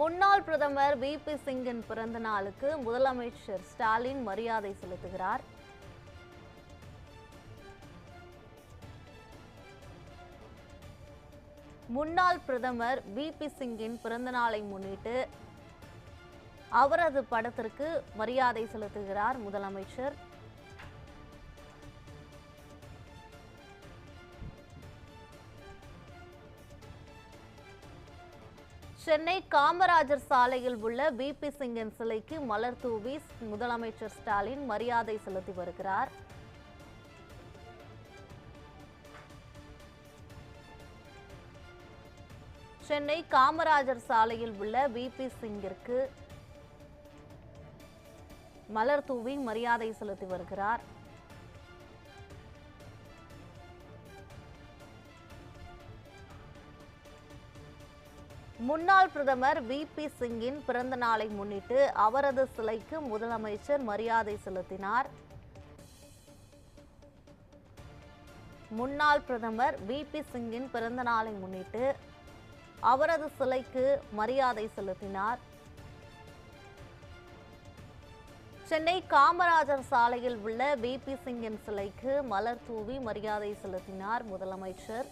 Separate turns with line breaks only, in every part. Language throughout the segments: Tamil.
முன்னாள் பிரதமர் வி பி சிங்கின் பிறந்த நாளுக்கு முதலமைச்சர் ஸ்டாலின் மரியாதை செலுத்துகிறார். முன்னாள் பிரதமர் வி பி சிங்கின் பிறந்த நாளை முன்னிட்டு அவரது படத்திற்கு மரியாதை செலுத்துகிறார் முதலமைச்சர். சென்னை காமராஜர் சாலையில் உள்ள வி பி. சிங்கின் சிலைக்கு மலர் தூவி முதலமைச்சர் ஸ்டாலின் மரியாதை செலுத்தி வருகிறார். சென்னை காமராஜர் சாலையில் உள்ள வி பி. சிங்கிற்கு மலர் தூவி மரியாதை செலுத்தி வருகிறார். முன்னாள் பிரதமர் வி. பி. சிங்கின் பிறந்த நாளை முன்னிட்டு அவரது சிலைக்கு முதலமைச்சர் மரியாதை செலுத்தினார். முன்னாள் பிரதமர் வி. பி. சிங்கின் பிறந்த நாளை முன்னிட்டு அவரது சிலைக்கு மரியாதை செலுத்தினார். சென்னை காமராஜர் சாலையில் உள்ள வி. பி. சிங்கின் சிலைக்கு மலர் தூவி மரியாதை செலுத்தினார் முதலமைச்சர்.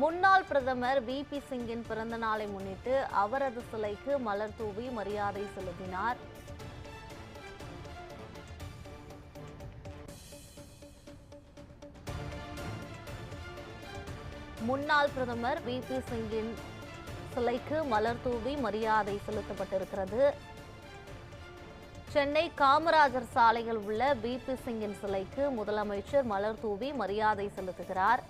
முன்னாள் பிரதமர் வி பி சிங்கின் பிறந்த நாளை முன்னிட்டு அவரது சிலைக்கு மலர் தூவி மரியாதை செலுத்தினார். முன்னாள் பிரதமர் வி பி சிங்கின் சிலைக்கு மலர் தூவி மரியாதை செலுத்தப்பட்டிருக்கிறது. சென்னை காமராஜர் சாலையில் உள்ள வி பி சிங்கின் சிலைக்கு முதலமைச்சர் மலர் தூவி மரியாதை செலுத்துகிறார்.